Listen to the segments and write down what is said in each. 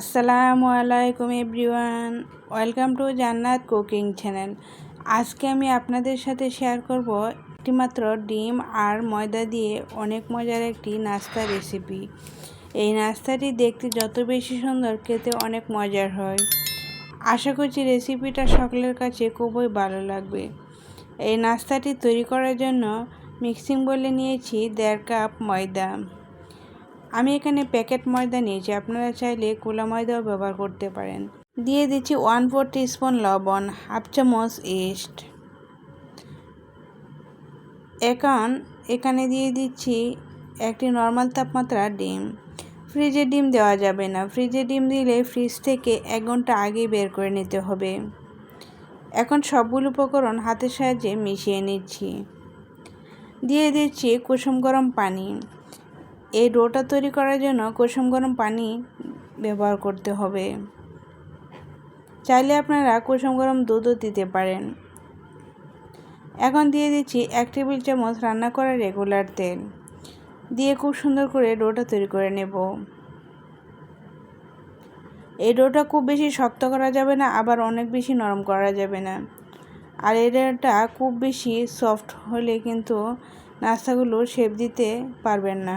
আসসালামু আলাইকুম everyone. Welcome to Jannat cooking channel. আজকে আমি আপনাদের সাথে শেয়ার করব একটিমাত্র ডিম আর ময়দা দিয়ে অনেক মজার একটি নাস্তা রেসিপি। এই নাস্তাটি দেখতে যত বেশি সুন্দর, খেতে অনেক মজার হয়। আশা করছি রেসিপিটা সকলের কাছে খুবই ভালো লাগবে। এই নাস্তাটি তৈরি করার জন্য মিক্সিং বলে নিয়েছি দেড় কাপ ময়দা। আমি এখানে প্যাকেট ময়দা নিয়েছি, আপনারা চাইলে কোলা ময়দাও ব্যবহার করতে পারেন। দিয়ে দিচ্ছি ওয়ান ফোর স্পুন লবণ হাফ চামচ ইস্ট এখন এখানে দিয়ে দিচ্ছি একটি নর্মাল তাপমাত্রা ডিম। ফ্রিজে ডিম দেওয়া যাবে না। ফ্রিজে ডিম দিলে ফ্রিজ থেকে এক ঘণ্টা আগে বের করে নিতে হবে। এখন সবগুলো উপকরণ হাতের সাহায্যে মিশিয়ে নিচ্ছি। দিয়ে দিচ্ছি কুসুম গরম পানি। এই ডোটা তৈরি করার জন্য কুসুম গরম পানি ব্যবহার করতে হবে। চাইলে আপনারা কুসুম গরম দুধও দিতে পারেন। এখন দিয়ে দিচ্ছি এক টেবিল চামচ রান্না করা রেগুলার তেল। দিয়ে খুব সুন্দর করে ডোটা তৈরি করে নেব। এই ডোটা খুব বেশি শক্ত করা যাবে না, আবার অনেক বেশি নরম করা যাবে না। আর এই এটা খুব বেশি সফট হলে কিন্তু নাস্তাগুলো শেপ দিতে পারবেন না।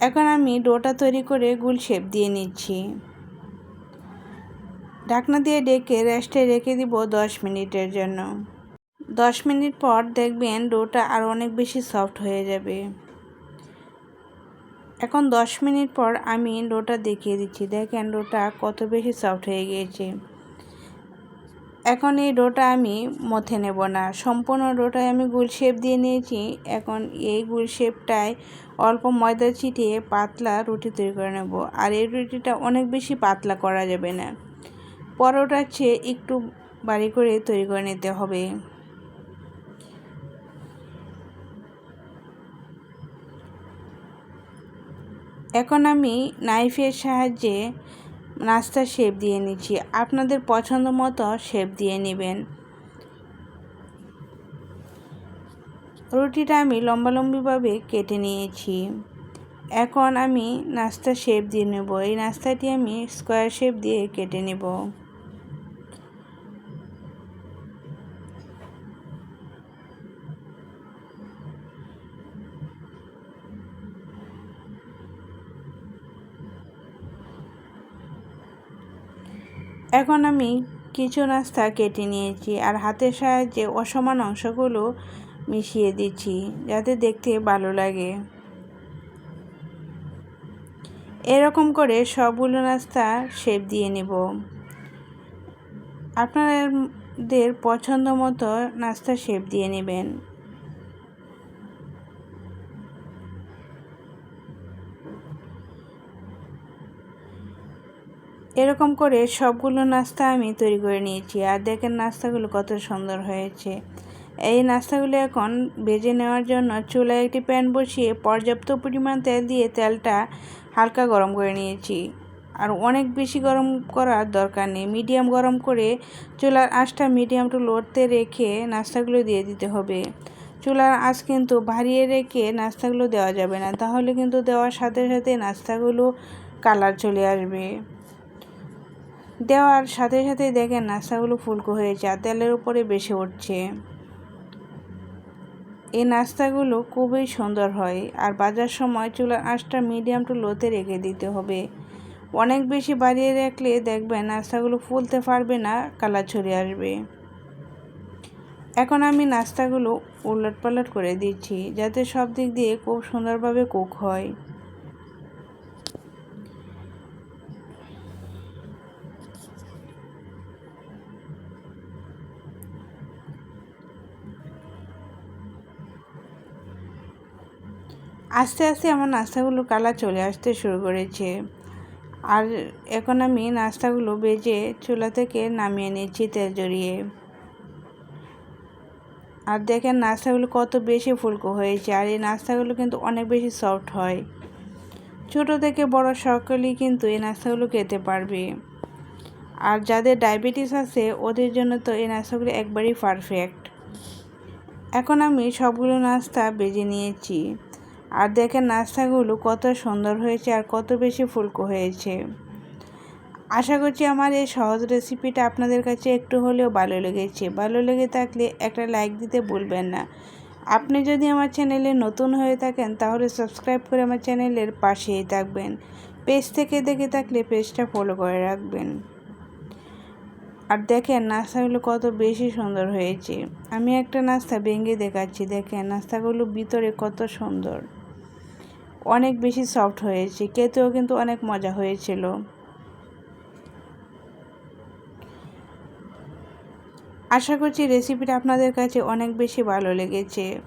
এখন আমি ডোটা তৈরি করে গুল শেপ দিয়ে নিচ্ছি। ঢাকনা দিয়ে ডেকে রেস্টে রেখে দিব দশ মিনিটের জন্য। দশ মিনিট পর দেখবেন ডোটা আর অনেক বেশি সফট হয়ে যাবে। এখন দশ মিনিট পর আমি ডোটা দেখিয়ে দিচ্ছি। দেখেন ডোটা কত বেশি সফট হয়ে গিয়েছে। এখন এই ডোটা আমি মথে নেব না। সম্পূর্ণ ডোটায় আমি গুল শেপ দিয়ে নিয়েছি। এখন এই গুল শেপটায় অল্প ময়দা ছিটিয়ে পাতলা রুটি তৈরি করে নেব। আর এই রুটিটা অনেক বেশি পাতলা করা যাবে না। পরোটার চেয়ে একটু বাড়ি করে তৈরি করে নিতে হবে। এখন আমি নাইফের সাহায্যে নাস্তার শেপ দিয়ে নিচ্ছি। আপনাদের পছন্দ মতো শেপ দিয়ে নেবেন। রুটিটা আমি লম্বালম্বিভাবে কেটে নিয়েছি। এখন আমি নাস্তা শেপ দিয়ে নেব। এই নাস্তাটি আমি স্কোয়ার শেপ দিয়ে কেটে নেব। এখন আমি কিছু নাস্তা কেটে নিয়েছি আর হাতের সাহায্যে অসমান অংশগুলো মিশিয়ে দিচ্ছি যাতে দেখতে ভালো লাগে। এরকম করে সবগুলো নাস্তা শেপ দিয়ে নেব। আপনাদের পছন্দ মতো নাস্তা শেপ দিয়ে নেবেন। এরকম করে সবগুলো নাস্তা আমি তৈরি করে নিয়েছি। আর দেখেন নাস্তাগুলো কত সুন্দর হয়েছে। এই নাস্তাগুলো এখন ভেজে নেওয়ার জন্য চুলায় একটি প্যান বসিয়ে পর্যাপ্ত পরিমাণ তেল দিয়ে তেলটা হালকা গরম করে নিয়েছি। আর অনেক বেশি গরম করার দরকার নেই। মিডিয়াম গরম করে চুলার আঁচটা মিডিয়াম টু লোতে রেখে নাস্তাগুলো দিয়ে দিতে হবে। চুলার আঁচ কিন্তু ভারিয়ে রেখে নাস্তাগুলো দেওয়া যাবে না। তাহলে কিন্তু দেওয়ার সাথে সাথে নাস্তাগুলো কালার চলে আসবে। দেওয়ার সাথে সাথে দেখেন নাস্তাগুলো ফুলকো হয়েছে আর তেলের উপরে বেশি উঠছে। এই নাস্তাগুলো খুবই সুন্দর হয় আর বাজার সময় চুলার আঁচটা মিডিয়াম টু লোতে রেখে দিতে হবে। অনেক বেশি বাড়িয়ে রাখলে দেখবেন নাস্তাগুলো ফুলতে পারবে না, কালার ছড়িয়ে আসবে। এখন আমি নাস্তাগুলো উলট পালট করে দিচ্ছি, যাতে সব দিক দিয়ে খুব সুন্দরভাবে কুক হয়। আস্তে আস্তে আমার নাস্তাগুলো কালার চলে আসতে শুরু করেছে। আর এখন আমি নাস্তাগুলো বেজে চুলা থেকে নামিয়ে নিচ্ছি তেল জড়িয়ে। আর দেখেন নাস্তাগুলো কত বেশি ফুলকো হয়েছে, আর এই নাস্তাগুলো কিন্তু অনেক বেশি সফট হয়। ছোট থেকে বড় সকলেই কিন্তু এই নাস্তাগুলো খেতে পারবে। আর যাদের ডায়াবেটিস আছে, ওদের জন্য তো এই নাস্তাগুলো একবারই পারফেক্ট এখন আমি সবগুলো নাস্তা বেজে নিয়েছি। আর দেখেন নাস্তাগুলো কত সুন্দর হয়েছে আর কত বেশি ফুলকো হয়েছে। আশা করছি আমার এই সহজ রেসিপিটা আপনাদের কাছে একটু হলেও ভালো লেগেছে। ভালো লেগে থাকলে একটা লাইক দিতে ভুলবেন না। আপনি যদি আমার চ্যানেলে নতুন হয়ে থাকেন, তাহলে সাবস্ক্রাইব করে আমার চ্যানেলের পাশেই থাকবেন। পেজ থেকে দেখে থাকলে পেজটা ফলো করে রাখবেন। আর দেখেন নাস্তাগুলো কত বেশি সুন্দর হয়েছে। আমি একটা নাস্তা ভেঙে দেখাচ্ছি। দেখেন নাস্তাগুলো ভিতরে কত সুন্দর। অনেক বেশি সফট হয়েছে, খেতেও কিন্তু অনেক মজা হয়েছিল। আশা করছি রেসিপিটা আপনাদের কাছে অনেক বেশি ভালো লেগেছে।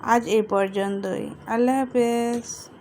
আজ এই পর্যন্তই। আল্লাহ হাফেজ।